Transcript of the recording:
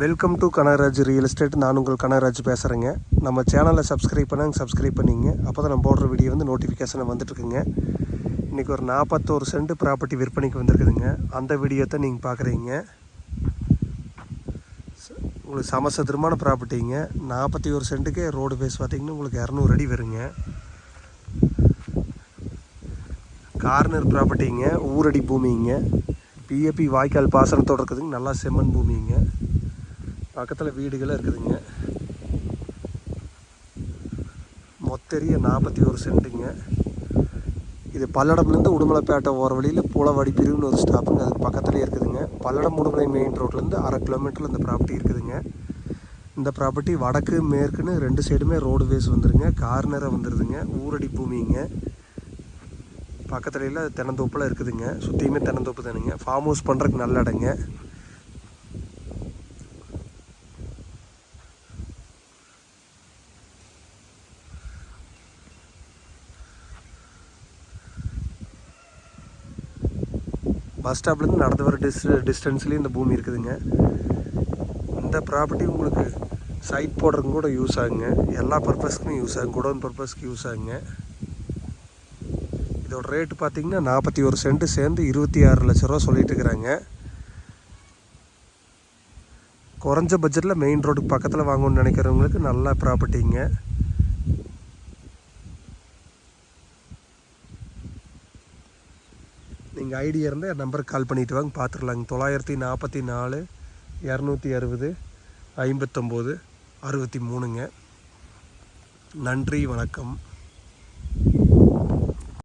Welcome to Kanagaraj real estate நான் உங்கள் கனகராஜ் பேசுகிறேங்க நம்ம சேனலை சப்ஸ்கிரைப் பண்ணாங்க சப்ஸ்கிரைப் பண்ணிங்க. அப்போ தான் நம்ம போடுற வீடியோ வந்து நோட்டிஃபிகேஷன் வந்துட்டுருக்குங்க. இன்றைக்கி ஒரு நாற்பத்தோரு சென்ட் ப்ராப்பர்ட்டி விற்பனைக்கு வந்திருக்குதுங்க. அந்த வீடியோ தான் நீங்கள் பார்க்குறீங்க உங்களுக்கு சமசதுரமான ப்ராப்பர்ட்டிங்க நாற்பத்தி ஒரு சென்ட்டுக்கே ரோடு பேஸ் பார்த்தீங்கன்னா உங்களுக்கு இரநூறு அடி வருங்க. கார்னர் ப்ராப்பர்ட்டிங்க ஊரடி பூமிங்க. பிஏபி வாய்க்கால் பாசனத்தோடு இருக்குதுங்க. நல்லா செம்மண் பூமிங்க. பக்கத்தில் வீடுகளும் இருக்குதுங்க. மொத்தரிய நாற்பத்தி ஒரு சென்ட்டுங்க. இது பல்லடம்லேருந்து உடுமலைப்பேட்டை ஓர வழியில் பூலவாடி பிரிவுன்னு ஒரு ஸ்டாப்புங்க. அதுக்கு பக்கத்துலேயே இருக்குதுங்க. பல்லடம் உடுமலை மெயின் ரோட்லேருந்து அரை கிலோமீட்டரில் இந்த ப்ராப்பர்ட்டி இருக்குதுங்க. இந்த ப்ராப்பர்ட்டி வடக்கு மேற்குன்னு ரெண்டு சைடுமே ரோடு வேஸ் கார்னராக வந்துடுதுங்க ஊரடி பூமிங்க. பக்கத்துலையில் தென்னந்தோப்பில் இருக்குதுங்க. சுற்றியுமே தென்னந்தோப்பு தானுங்க. ஃபார்ம் ஹவுஸ் பண்ணுறதுக்கு நல்ல இடங்க. பஸ் ஸ்டாப்லேருந்து நடந்து வர டிஸ் டிஸ்டன்ஸ்லேயும் இந்த பூமி இருக்குதுங்க. இந்த ப்ராப்பர்ட்டி உங்களுக்கு சைட் போடுறதுக்கு கூட யூஸ் ஆகுங்க. எல்லா பர்பஸ்க்குமே யூஸ் ஆகும் குடோன் பர்பஸ்க்கு யூஸ் ஆகுங்க. இதோட ரேட்டு பார்த்தீங்கன்னா நாற்பத்தி ஒரு சென்ட்டு சேர்ந்து இருபத்தி ஆறு லட்ச ரூபா சொல்லிட்டு இருக்கிறாங்க. குறைஞ்ச பட்ஜெட்டில் மெயின் ரோடுக்கு பக்கத்தில் வாங்கணும்னு நினைக்கிறவங்களுக்கு நல்ல ப்ராப்பர்ட்டிங்க நீங்கள் ஐடியா இருந்தால் என் நம்பருக்கு கால் பண்ணிட்டு வாங்க பார்த்துருலாங்க தொள்ளாயிரத்தி நாற்பத்தி நாலு இரநூத்தி அறுபது ஐம்பத்தொம்போது அறுபத்தி மூணுங்க. நன்றி வணக்கம்.